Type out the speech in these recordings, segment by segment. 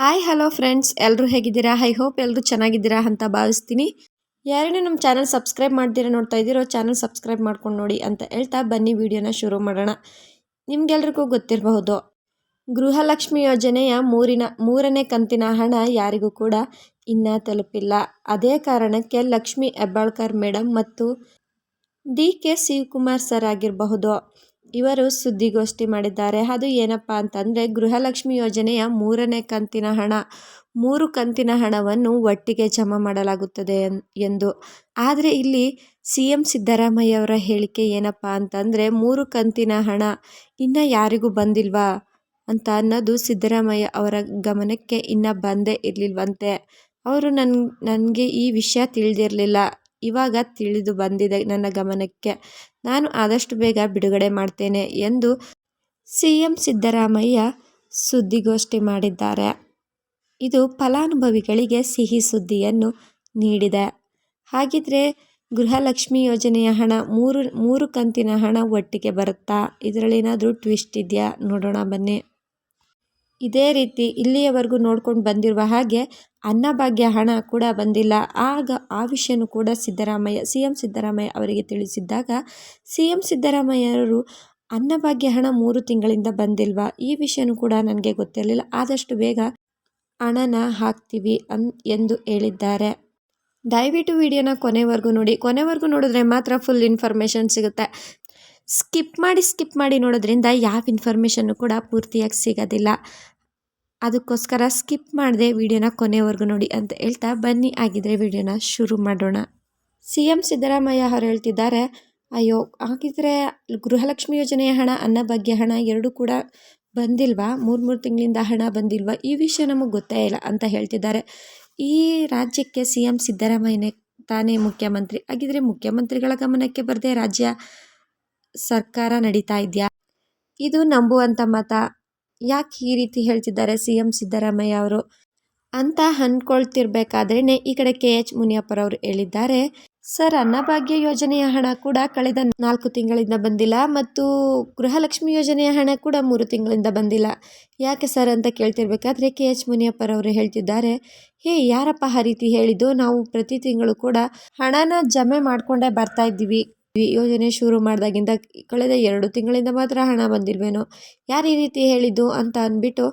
Hi hello friends ಎಲ್ಲರೂ ಹೇಗಿದ್ದೀರಾ? I hope ಎಲ್ಲರೂ ಚೆನ್ನಾಗಿದ್ದೀರಾ ಅಂತ ಭಾವಿಸ್ತೀನಿ. ಯಾರೇನೂ ನಮ್ಮ ಚಾನಲ್ ಸಬ್ಸ್ಕ್ರೈಬ್ ಮಾಡ್ತೀರಾ ನೋಡ್ತಾ ಇದ್ದೀರೋ ಚಾನಲ್ ಸಬ್ಸ್ಕ್ರೈಬ್ ಮಾಡ್ಕೊಂಡು ನೋಡಿ ಅಂತ ಹೇಳ್ತಾ ಬನ್ನಿ ವಿಡಿಯೋನ ಶುರು ಮಾಡೋಣ. ನಿಮ್ಗೆಲ್ರಿಗೂ ಗೊತ್ತಿರಬಹುದು, ಗೃಹಲಕ್ಷ್ಮಿ ಯೋಜನೆಯ ಮೂರಿನ, ಮೂರನೇ ಕಂತಿನ ಹಣ ಯಾರಿಗೂ ಕೂಡ ಇನ್ನೂ ತಲುಪಿಲ್ಲ. ಅದೇ ಕಾರಣಕ್ಕೆ ಲಕ್ಷ್ಮಿ ಹೆಬ್ಬಾಳ್ಕರ್ ಮೇಡಮ್ ಮತ್ತು ಡಿ ಕೆ ಶಿವಕುಮಾರ್ ಸರ್ ಆಗಿರಬಹುದು. ಇವರು ಸುದ್ದಿಗೋಷ್ಠಿ ಮಾಡಿದ್ದಾರೆ. ಅದು ಏನಪ್ಪ ಅಂತಂದರೆ, ಗೃಹಲಕ್ಷ್ಮಿ ಯೋಜನೆಯ ಮೂರನೇ ಕಂತಿನ ಹಣ, ಮೂರು ಕಂತಿನ ಹಣವನ್ನು ಒಟ್ಟಿಗೆ ಜಮಾ ಮಾಡಲಾಗುತ್ತದೆ ಎಂದು. ಆದರೆ ಇಲ್ಲಿ ಸಿ ಎಂ ಸಿದ್ದರಾಮಯ್ಯವರ ಹೇಳಿಕೆ ಏನಪ್ಪ ಅಂತಂದರೆ, ಮೂರು ಕಂತಿನ ಹಣ ಇನ್ನು ಯಾರಿಗೂ ಬಂದಿಲ್ವಾ ಅಂತ ಅನ್ನೋದು ಸಿದ್ದರಾಮಯ್ಯ ಅವರ ಗಮನಕ್ಕೆ ಇನ್ನೂ ಬಂದೇ ಇರಲಿಲ್ವಂತೆ. ಅವರು ನನ್, ನನಗೆ ಈ ವಿಷಯ ತಿಳಿದಿರಲಿಲ್ಲ. ಇವಾಗ ತಿಳಿದು ಬಂದಿದೆ ನನ್ನ ಗಮನಕ್ಕೆ. ನಾನು ಆದಷ್ಟು ಬೇಗ ಬಿಡುಗಡೆ ಮಾಡ್ತೇನೆ ಎಂದು ಸಿ ಎಂ ಸಿದ್ದರಾಮಯ್ಯ ಸುದ್ದಿಗೋಷ್ಠಿ ಮಾಡಿದ್ದಾರೆ. ಇದು ಫಲಾನುಭವಿಗಳಿಗೆ ಸಿಹಿ ಸುದ್ದಿಯನ್ನು ನೀಡಿದೆ. ಹಾಗಿದ್ರೆ ಗೃಹಲಕ್ಷ್ಮಿ ಯೋಜನೆಯ ಹಣ ಮೂರು ಮೂರು ಕಂತಿನ ಹಣ ಒಟ್ಟಿಗೆ ಬರುತ್ತಾ? ಇದರಲ್ಲಿ ಏನಾದರೂ ಟ್ವಿಸ್ಟ್ ಇದೆಯಾ? ನೋಡೋಣ ಬನ್ನಿ. ಇದೇ ರೀತಿ ಇಲ್ಲಿಯವರೆಗೂ ನೋಡ್ಕೊಂಡು ಬಂದಿರುವ ಹಾಗೆ ಅನ್ನಭಾಗ್ಯ ಹಣ ಕೂಡ ಬಂದಿಲ್ಲ. ಆಗ ಆ ವಿಷಯನೂ ಕೂಡ ಸಿದ್ದರಾಮಯ್ಯ ಸಿ ಎಂ ಸಿದ್ದರಾಮಯ್ಯ ಅವರಿಗೆ ತಿಳಿಸಿದ್ದಾಗ ಸಿ ಎಂ ಸಿದ್ದರಾಮಯ್ಯರು ಅನ್ನಭಾಗ್ಯ ಹಣ ಮೂರು ತಿಂಗಳಿಂದ ಬಂದಿಲ್ವಾ? ಈ ವಿಷಯನೂ ಕೂಡ ನನಗೆ ಗೊತ್ತಿರಲಿಲ್ಲ. ಆದಷ್ಟು ಬೇಗ ಹಣನ ಹಾಕ್ತೀವಿ ಅನ್, ಎಂದು ಹೇಳಿದ್ದಾರೆ. ದಯವಿಟ್ಟು ವಿಡಿಯೋನ ಕೊನೆವರೆಗೂ ನೋಡಿ. ಕೊನೆವರೆಗೂ ನೋಡಿದ್ರೆ ಮಾತ್ರ ಫುಲ್ ಇನ್ಫಾರ್ಮೇಷನ್ ಸಿಗುತ್ತೆ. ಸ್ಕಿಪ್ ಮಾಡಿ ಸ್ಕಿಪ್ ಮಾಡಿ ನೋಡೋದ್ರಿಂದ ಯಾವ ಇನ್ಫಾರ್ಮೇಷನ್ನು ಕೂಡ ಪೂರ್ತಿಯಾಗಿ ಸಿಗೋದಿಲ್ಲ. ಅದಕ್ಕೋಸ್ಕರ ಸ್ಕಿಪ್ ಮಾಡದೆ ವಿಡಿಯೋನ ಕೊನೆವರೆಗೂ ನೋಡಿ ಅಂತ ಹೇಳ್ತಾ ಬನ್ನಿ. ಆಗಿದ್ರೆ ವಿಡಿಯೋನ ಶುರು ಮಾಡೋಣ. ಸಿ ಎಂ ಸಿದ್ದರಾಮಯ್ಯ ಅವರು ಹೇಳ್ತಿದ್ದಾರೆ, ಅಯ್ಯೋ, ಹಾಗಿದ್ರೆ ಗೃಹಲಕ್ಷ್ಮಿ ಯೋಜನೆಯ ಹಣ, ಅನ್ನ ಬಗ್ಗೆ ಹಣ ಎರಡೂ ಕೂಡ ಬಂದಿಲ್ವಾ? ಮೂರು ಮೂರು ತಿಂಗಳಿಂದ ಹಣ ಬಂದಿಲ್ವಾ? ಈ ವಿಷಯ ನಮಗೆ ಗೊತ್ತೇ ಇಲ್ಲ ಅಂತ ಹೇಳ್ತಿದ್ದಾರೆ. ಈ ರಾಜ್ಯಕ್ಕೆ ಸಿ ಎಂ ಸಿದ್ದರಾಮಯ್ಯನೇ ತಾನೇ ಮುಖ್ಯಮಂತ್ರಿ. ಹಾಗಿದ್ರೆ ಮುಖ್ಯಮಂತ್ರಿಗಳ ಗಮನಕ್ಕೆ ಬರದೆ ರಾಜ್ಯ ಸರ್ಕಾರ ನಡೀತಾ ಇದೆಯಾ? ಇದು ನಂಬುವಂಥ ಮತ. ಯಾಕೆ ಈ ರೀತಿ ಹೇಳ್ತಿದ್ದಾರೆ ಸಿ ಎಂ ಸಿದ್ದರಾಮಯ್ಯ ಅವರು? ಅಂತ ಅಂದ್ಕೊಳ್ತಿರ್ಬೇಕಾದ್ರೇ ಈ ಕಡೆ ಕೆ ಎಚ್ ಮುನಿಯಪ್ಪರವರು ಹೇಳಿದ್ದಾರೆ. ಸರ್, ಅನ್ನಭಾಗ್ಯ ಯೋಜನೆಯ ಹಣ ಕೂಡ ಕಳೆದ ನಾಲ್ಕು ತಿಂಗಳಿಂದ ಬಂದಿಲ್ಲ ಮತ್ತು ಗೃಹಲಕ್ಷ್ಮಿ ಯೋಜನೆಯ ಹಣ ಕೂಡ ಮೂರು ತಿಂಗಳಿಂದ ಬಂದಿಲ್ಲ. ಯಾಕೆ ಸರ್ ಅಂತ ಕೇಳ್ತಿರ್ಬೇಕಾದ್ರೆ ಕೆ ಎಚ್ ಮುನಿಯಪ್ಪರವರು ಹೇಳ್ತಿದ್ದಾರೆ, ಹೇ, ಯಾರಪ್ಪ ಆ ರೀತಿ ಹೇಳಿದ್ದು? ನಾವು ಪ್ರತಿ ತಿಂಗಳು ಕೂಡ ಹಣನ ಜಮೆ ಮಾಡಿಕೊಂಡೇ ಬರ್ತಾ ಇದ್ದೀವಿ. ಯೋಜನೆ ಶುರು ಮಾಡಿದಾಗಿಂದ ಕಳೆದ ಎರಡು ತಿಂಗಳಿಂದ ಮಾತ್ರ ಹಣ ಬಂದಿಲ್ವೇನೋ? ಯಾರು ಈ ರೀತಿ ಹೇಳಿದ್ದು ಅಂತ ಅಂದ್ಬಿಟ್ಟು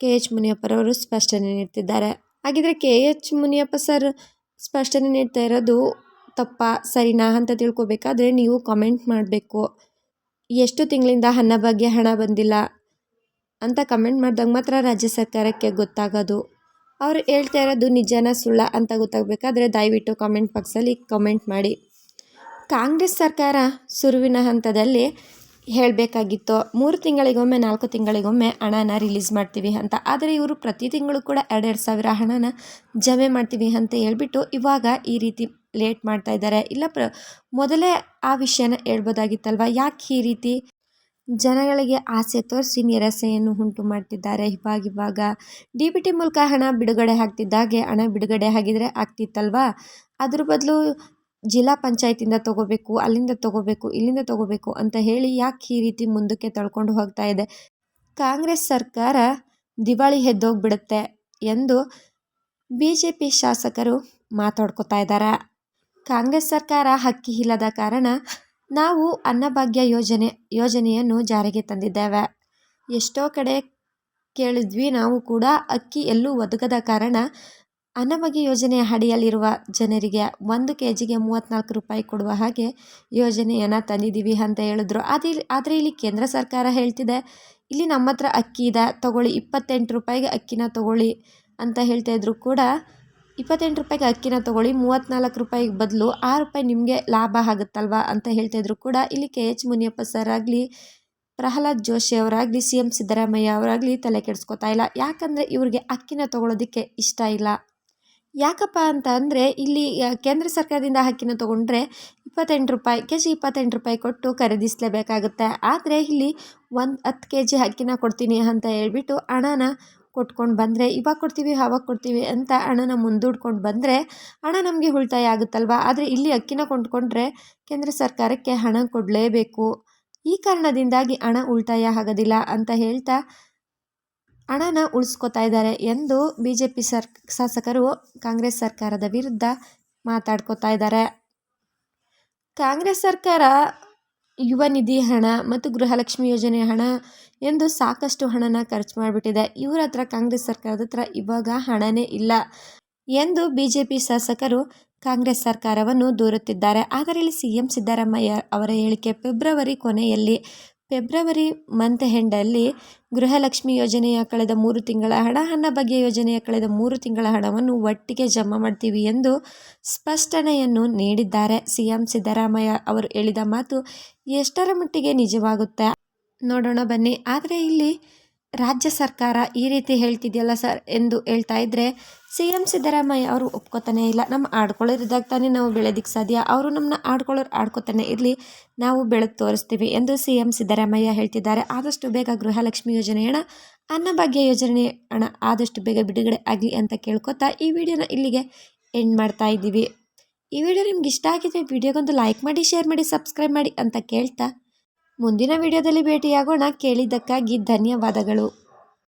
ಕೆ ಎಚ್ ಮುನಿಯಪ್ಪರವರು ಸ್ಪಷ್ಟನೆ ನೀಡ್ತಿದ್ದಾರೆ. ಹಾಗಿದ್ರೆ ಕೆ ಎಚ್ ಮುನಿಯಪ್ಪ ಸರ್ ಸ್ಪಷ್ಟನೆ ನೀಡ್ತಾ ಇರೋದು ತಪ್ಪ, ಸರಿನಾ ಅಂತ ತಿಳ್ಕೊಬೇಕಾದ್ರೆ ನೀವು ಕಮೆಂಟ್ ಮಾಡಬೇಕು. ಎಷ್ಟು ತಿಂಗಳಿಂದ ಹಣ ಬಗ್ಗೆ ಹಣ ಬಂದಿಲ್ಲ ಅಂತ ಕಮೆಂಟ್ ಮಾಡಿದಾಗ ಮಾತ್ರ ರಾಜ್ಯ ಸರ್ಕಾರಕ್ಕೆ ಗೊತ್ತಾಗೋದು. ಅವರು ಹೇಳ್ತಾ ಇರೋದು ನಿಜನ ಸುಳ್ಳ ಅಂತ ಗೊತ್ತಾಗಬೇಕಾದ್ರೆ ದಯವಿಟ್ಟು ಕಮೆಂಟ್ ಬಾಕ್ಸಲ್ಲಿ ಕಮೆಂಟ್ ಮಾಡಿ. ಕಾಂಗ್ರೆಸ್ ಸರ್ಕಾರ ಸುರುವಿನ ಹಂತದಲ್ಲಿ ಹೇಳಬೇಕಾಗಿತ್ತು, ಮೂರು ತಿಂಗಳಿಗೊಮ್ಮೆ, ನಾಲ್ಕು ತಿಂಗಳಿಗೊಮ್ಮೆ ಹಣನ ರಿಲೀಸ್ ಮಾಡ್ತೀವಿ ಅಂತ. ಆದರೆ ಇವರು ಪ್ರತಿ ತಿಂಗಳು ಕೂಡ ಎರಡೆರಡು ಸಾವಿರ ಹಣನ ಜಮೆ ಮಾಡ್ತೀವಿ ಅಂತ ಹೇಳ್ಬಿಟ್ಟು ಇವಾಗ ಈ ರೀತಿ ಲೇಟ್ ಮಾಡ್ತಾ ಇದ್ದಾರೆ. ಇಲ್ಲ, ಪ್ರ, ಮೊದಲೇ ಆ ವಿಷಯನ ಹೇಳ್ಬೋದಾಗಿತ್ತಲ್ವ? ಯಾಕೆ ಈ ರೀತಿ ಜನಗಳಿಗೆ ಆಸೆ ತೋರಿಸಿ ನಿರಾಸೆಯನ್ನು ಉಂಟು ಮಾಡ್ತಿದ್ದಾರೆ? ಇವಾಗಿವಾಗ ಇವಾಗ ಡಿ ಬಿ ಟಿ ಮೂಲಕ ಹಣ ಬಿಡುಗಡೆ ಆಗ್ತಿದ್ದಾಗೆ ಹಣ ಬಿಡುಗಡೆ ಆಗಿದ್ರೆ ಆಗ್ತಿತ್ತಲ್ವಾ? ಅದ್ರ ಬದಲು ಜಿಲ್ಲಾ ಪಂಚಾಯತಿಂದ ತಗೋಬೇಕು, ಅಲ್ಲಿಂದ ತಗೋಬೇಕು, ಇಲ್ಲಿಂದ ತಗೋಬೇಕು ಅಂತ ಹೇಳಿ ಯಾಕೆ ಈ ರೀತಿ ಮುಂದಕ್ಕೆ ತಳ್ಕೊಂಡು ಹೋಗ್ತಾ ಇದೆ? ಕಾಂಗ್ರೆಸ್ ಸರ್ಕಾರ ದಿವಾಳಿ ಎದ್ದೋಗ್ಬಿಡುತ್ತೆ ಎಂದು ಬಿ ಜೆ ಪಿ ಶಾಸಕರು ಮಾತಾಡ್ಕೋತಾ ಇದ್ದಾರೆ. ಕಾಂಗ್ರೆಸ್ ಸರ್ಕಾರ ಅಕ್ಕಿ ಇಲ್ಲದ ಕಾರಣ ನಾವು ಅನ್ನಭಾಗ್ಯ ಯೋಜನೆ, ಯೋಜನೆಯನ್ನು ಜಾರಿಗೆ ತಂದಿದ್ದೇವೆ. ಎಷ್ಟೋ ಕಡೆ ಕೇಳಿದ್ವಿ ನಾವು ಕೂಡ ಅಕ್ಕಿ ಎಲ್ಲೂ ಒದಗದ ಕಾರಣ ಅನ್ನಭಾಗ್ಯ ಯೋಜನೆಯ ಅಡಿಯಲ್ಲಿರುವ ಜನರಿಗೆ ಒಂದು ಕೆ ಜಿಗೆ ಮೂವತ್ತ್ನಾಲ್ಕು ರೂಪಾಯಿ ಕೊಡುವ ಹಾಗೆ ಯೋಜನೆಯನ್ನು ತಂದಿದ್ದೀವಿ ಅಂತ ಹೇಳಿದ್ರು. ಅದಿ, ಆದರೆ ಇಲ್ಲಿ ಕೇಂದ್ರ ಸರ್ಕಾರ ಹೇಳ್ತಿದೆ, ಇಲ್ಲಿ ನಮ್ಮ ಹತ್ರ ಅಕ್ಕಿ ಇದೆ, ತೊಗೊಳ್ಳಿ, ಇಪ್ಪತ್ತೆಂಟು ರೂಪಾಯಿಗೆ ಅಕ್ಕಿನ ತಗೊಳ್ಳಿ ಅಂತ ಹೇಳ್ತಾ ಇದ್ರು ಕೂಡ. ಇಪ್ಪತ್ತೆಂಟು ರೂಪಾಯಿಗೆ ಅಕ್ಕಿನ ತಗೊಳ್ಳಿ ಮೂವತ್ತ್ನಾಲ್ಕು ರೂಪಾಯಿಗೆ ಬದಲು ಆರು ರೂಪಾಯಿ ನಿಮಗೆ ಲಾಭ ಆಗುತ್ತಲ್ವಾ ಅಂತ ಹೇಳ್ತಾ ಇದ್ರು ಕೂಡ. ಇಲ್ಲಿ ಕೆ ಎಚ್ ಮುನಿಯಪ್ಪ ಸರ್ ಆಗಲಿ, ಪ್ರಹ್ಲಾದ್ ಜೋಶಿ ಅವರಾಗಲಿ, ಸಿ ಎಂ ಸಿದ್ದರಾಮಯ್ಯ ಅವರಾಗಲಿ ತಲೆ ಕೆಡಿಸ್ಕೊತಾ ಇಲ್ಲ. ಯಾಕಂದರೆ ಇವ್ರಿಗೆ ಅಕ್ಕಿನ ತಗೊಳ್ಳೋದಕ್ಕೆ ಇಷ್ಟ ಇಲ್ಲ. ಯಾಕಪ್ಪ ಅಂತ ಅಂದರೆ ಇಲ್ಲಿ ಕೇಂದ್ರ ಸರ್ಕಾರದಿಂದ ಅಕ್ಕಿನ ತೊಗೊಂಡ್ರೆ ಇಪ್ಪತ್ತೆಂಟು ರೂಪಾಯಿ ಕೆ ಜಿ ಇಪ್ಪತ್ತೆಂಟು ರೂಪಾಯಿ ಕೊಟ್ಟು ಖರೀದಿಸಲೇಬೇಕಾಗುತ್ತೆ. ಆದರೆ ಇಲ್ಲಿ ಒಂದು ಹತ್ತು ಕೆ ಜಿ ಅಕ್ಕಿನ ಕೊಡ್ತೀನಿ ಅಂತ ಹೇಳ್ಬಿಟ್ಟು ಹಣನ ಕೊಟ್ಕೊಂಡು ಬಂದರೆ, ಇವಾಗ ಕೊಡ್ತೀವಿ, ಆವಾಗ ಕೊಡ್ತೀವಿ ಅಂತ ಹಣನ ಮುಂದೂಡ್ಕೊಂಡು ಬಂದರೆ ಹಣ ನಮಗೆ ಉಳಿತಾಯ ಆಗುತ್ತಲ್ವ? ಆದರೆ ಇಲ್ಲಿ ಅಕ್ಕಿನ ಕೊಂಡ್ಕೊಂಡ್ರೆ ಕೇಂದ್ರ ಸರ್ಕಾರಕ್ಕೆ ಹಣ ಕೊಡಲೇಬೇಕು. ಈ ಕಾರಣದಿಂದಾಗಿ ಹಣ ಉಳಿತಾಯ ಆಗೋದಿಲ್ಲ ಅಂತ ಹೇಳ್ತಾ ಹಣನ ಉಳಿಸ್ಕೋತಾ ಇದ್ದಾರೆ ಎಂದು ಬಿ ಜೆ ಪಿ ಸರ್ ಶಾಸಕರು ಕಾಂಗ್ರೆಸ್ ಸರ್ಕಾರದ ವಿರುದ್ಧ ಮಾತಾಡ್ಕೋತಾ ಇದ್ದಾರೆ. ಕಾಂಗ್ರೆಸ್ ಸರ್ಕಾರ ಯುವ ನಿಧಿ ಹಣ ಮತ್ತು ಗೃಹಲಕ್ಷ್ಮಿ ಯೋಜನೆ ಹಣ ಎಂದು ಸಾಕಷ್ಟು ಹಣನ ಖರ್ಚು ಮಾಡಿಬಿಟ್ಟಿದೆ. ಇವರ ಹತ್ರ ಕಾಂಗ್ರೆಸ್ ಸರ್ಕಾರದ ಹತ್ರ ಇವಾಗ ಹಣನೇ ಇಲ್ಲ ಎಂದು ಬಿ ಜೆ ಪಿ ಶಾಸಕರು ಕಾಂಗ್ರೆಸ್ ಸರ್ಕಾರವನ್ನು ದೂರುತ್ತಿದ್ದಾರೆ. ಆದರೆ ಇಲ್ಲಿ ಸಿ ಎಂ ಸಿದ್ದರಾಮಯ್ಯ ಅವರ ಹೇಳಿಕೆ ಫೆಬ್ರವರಿ ಕೊನೆಯಲ್ಲಿ ಫೆಬ್ರವರಿ ಮಂತ್ ಹೆಂಡಲ್ಲಿ ಗೃಹಲಕ್ಷ್ಮಿ ಯೋಜನೆಯ ಕಳೆದ ಮೂರು ತಿಂಗಳ ಹಣ ಅನ್ನಭಾಗ್ಯ ಯೋಜನೆಯ ಕಳೆದ ಮೂರು ತಿಂಗಳ ಹಣವನ್ನು ಒಟ್ಟಿಗೆ ಜಮಾ ಮಾಡ್ತೀವಿ ಎಂದು ಸ್ಪಷ್ಟನೆಯನ್ನು ನೀಡಿದ್ದಾರೆ. ಸಿಎಂ ಸಿದ್ದರಾಮಯ್ಯ ಅವರು ಹೇಳಿದ ಮಾತು ಎಷ್ಟರ ಮಟ್ಟಿಗೆ ನಿಜವಾಗುತ್ತೆ? ನೋಡೋಣ ಬನ್ನಿ. ಆದರೆ ಇಲ್ಲಿ ರಾಜ್ಯ ಸರ್ಕಾರ ಈ ರೀತಿ ಹೇಳ್ತಿದೆಯಲ್ಲ ಸರ್ ಎಂದು ಹೇಳ್ತಾ ಇದ್ದರೆ ಸಿ ಎಂ ಸಿದ್ದರಾಮಯ್ಯ ಅವರು ಒಪ್ಕೋತಾನೆ ಇಲ್ಲ. ನಮ್ಮ ಆಡ್ಕೊಳ್ಳೋರಿದ್ದಾಗ ತಾನೇ ನಾವು ಬೆಳೆದಿಕ್ಕೆ ಸಾಧ್ಯ. ಅವರು ನಮ್ಮನ್ನ ಆಡ್ಕೊಳ್ಳೋರು ಆಡ್ಕೋತಾನೆ ಇರಲಿ, ನಾವು ಬೆಳೆದು ತೋರಿಸ್ತೀವಿ ಎಂದು ಸಿ ಎಂ ಸಿದ್ದರಾಮಯ್ಯ ಹೇಳ್ತಿದ್ದಾರೆ. ಆದಷ್ಟು ಬೇಗ ಗೃಹಲಕ್ಷ್ಮಿ ಯೋಜನೆ ಹಣ, ಅನ್ನಭಾಗ್ಯ ಯೋಜನೆ ಹಣ, ಆದಷ್ಟು ಬೇಗ ಬಿಡುಗಡೆ ಆಗಲಿ ಅಂತ ಕೇಳ್ಕೊತಾ ಈ ವಿಡಿಯೋನ ಇಲ್ಲಿಗೆ ಎಂಡ್ ಮಾಡ್ತಾ ಇದ್ದೀವಿ. ಈ ವಿಡಿಯೋ ನಿಮ್ಗೆ ಇಷ್ಟ ಆಗಿದ್ರೆ ವಿಡಿಯೋಗೊಂದು ಲೈಕ್ ಮಾಡಿ, ಶೇರ್ ಮಾಡಿ, ಸಬ್ಸ್ಕ್ರೈಬ್ ಮಾಡಿ ಅಂತ ಕೇಳ್ತಾ ಮುಂದಿನ ವಿಡಿಯೋದಲ್ಲಿ ಭೇಟಿಯಾಗೋಣ. ಕೇಳಿದ್ದಕ್ಕಾಗಿ ಧನ್ಯವಾದಗಳು.